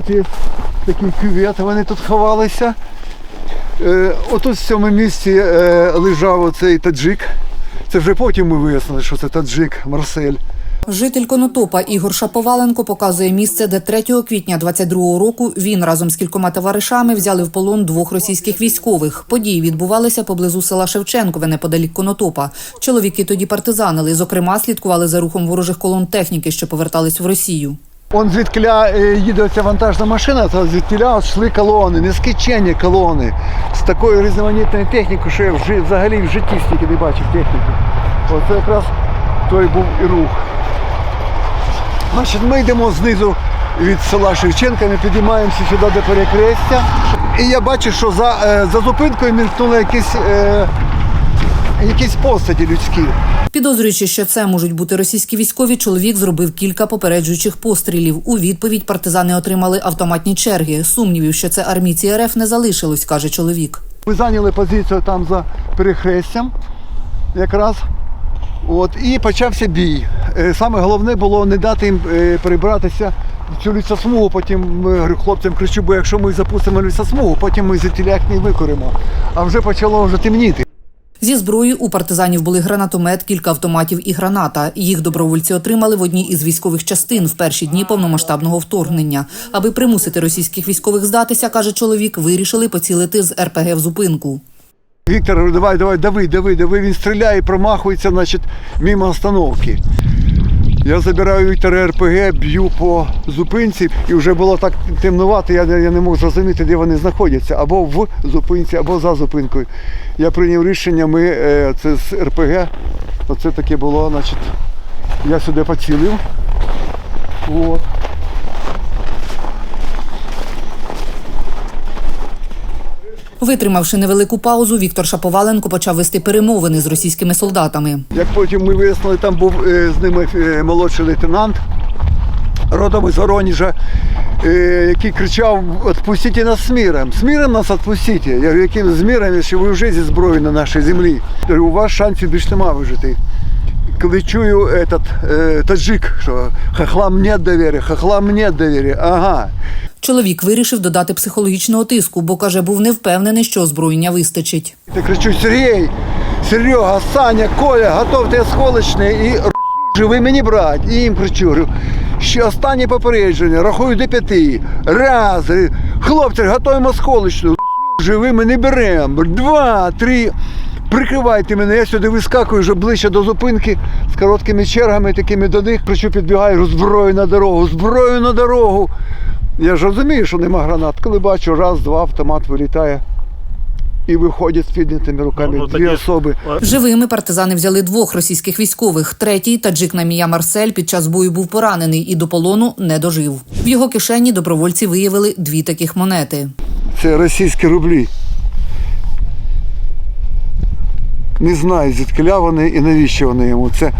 тут є такий кювет, вони тут ховалися. Е, отут в цьому місці е, лежав оцей таджик. Це вже потім ми вияснили, що це таджик Марсель. Житель Конотопа Ігор Шаповаленко показує місце, де 3 квітня 22-го року він разом з кількома товаришами взяли в полон двох російських військових. Події відбувалися поблизу села Шевченкове неподалік Конотопа. Чоловіки тоді партизанили. Зокрема, слідкували за рухом ворожих колон техніки, що повертались в Росію. Он звідкиля е, їде ця вантажна машина, то звідкиля йшли колони, нескінченні колони з такою різноманітною технікою, що я в жи- взагалі в житті стільки не бачив техніки. Оце якраз той був і рух. Значить, ми йдемо знизу від села Шевченка, ми підіймаємося сюди до перекрестя. І я бачу, що за, е, за зупинкою мількнули якісь, е, якісь постаті людські. Підозрюючи, що це можуть бути російські військові, чоловік зробив кілька попереджуючих пострілів. У відповідь партизани отримали автоматні черги. Сумнівів, що це армійці РФ не залишилось, каже чоловік. Ми зайняли позицію там за перехрестям якраз. От, і почався бій. Е, Саме головне було не дати їм е, перебратися в цю лісосмугу. Потім говорю, хлопцям кричу, бо якщо ми запустимо лісосмугу, потім ми звідтіля не викоримо. А вже почало вже темніти. Зі зброєю у партизанів були гранатомет, кілька автоматів і граната. Їх добровольці отримали в одній із військових частин в перші дні повномасштабного вторгнення. Аби примусити російських військових здатися, каже чоловік, вирішили поцілити з РПГ в зупинку. Віктор, давай, давай, дави, дави, дави. Він стріляє, промахується, значить, мимо остановки. Я забираю вітер РПГ, б'ю по зупинці, і вже було так темнувати, я, я не мог зрозуміти, де вони знаходяться, або в зупинці, або за зупинкою. Я прийняв рішення, ми е, це з РПГ. Оце таке було, значить, я сюди поцілив. От. Витримавши невелику паузу, Віктор Шаповаленко почав вести перемовини з російськими солдатами. Як потім ми вияснили, там був е, з ними е, молодший лейтенант родом із Воронежа, е, який кричав: «Отпустіть нас з миром! З миром нас відпустіть! Я говорю, яким з миром, якщо ви вже зі зброєю на нашій землі? Я говорю, у вас шансів більш нема вижити. Коли чую этот, таджик, що хахлам нет довіри, хахлам нет довіри, ага. Чоловік вирішив додати психологічного тиску, бо каже, був не впевнений, що озброєння вистачить. Я кричу, Сергій, Серега, Саня, Коля, готовте осколочне і «Р**, живи мені брать. І їм кричу, говорю, ще останнє попередження, рахую до п'яти. Раз, хлопці, готуємо осколочну, «Р**, живи ми не беремо. Два, три. Прикривайте мене, я сюди вискакую вже ближче до зупинки з короткими чергами, такими до них, кричу, підбігаю, зброю на дорогу, зброю на дорогу. Я ж розумію, що нема гранат. Коли бачу, раз, два, автомат вилітає. І виходять з піднятими руками Ну, ну, дві таке- особи. Живими партизани взяли двох російських військових. Третій таджик Намія Марсель під час бою був поранений і до полону не дожив. В його кишені добровольці виявили дві таких монети. Це російські рублі. Не знаю, звідкиля вони і навіщо вони йому. Це,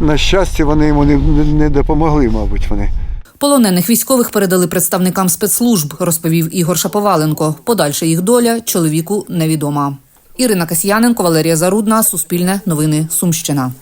на щастя, вони йому не, не, не допомогли, мабуть, вони. Полонених військових передали представникам спецслужб, розповів Ігор Шаповаленко. Подальша їх доля чоловіку невідома. Ірина Касьяненко, Валерія Зарудна, Суспільне, Новини, Сумщина.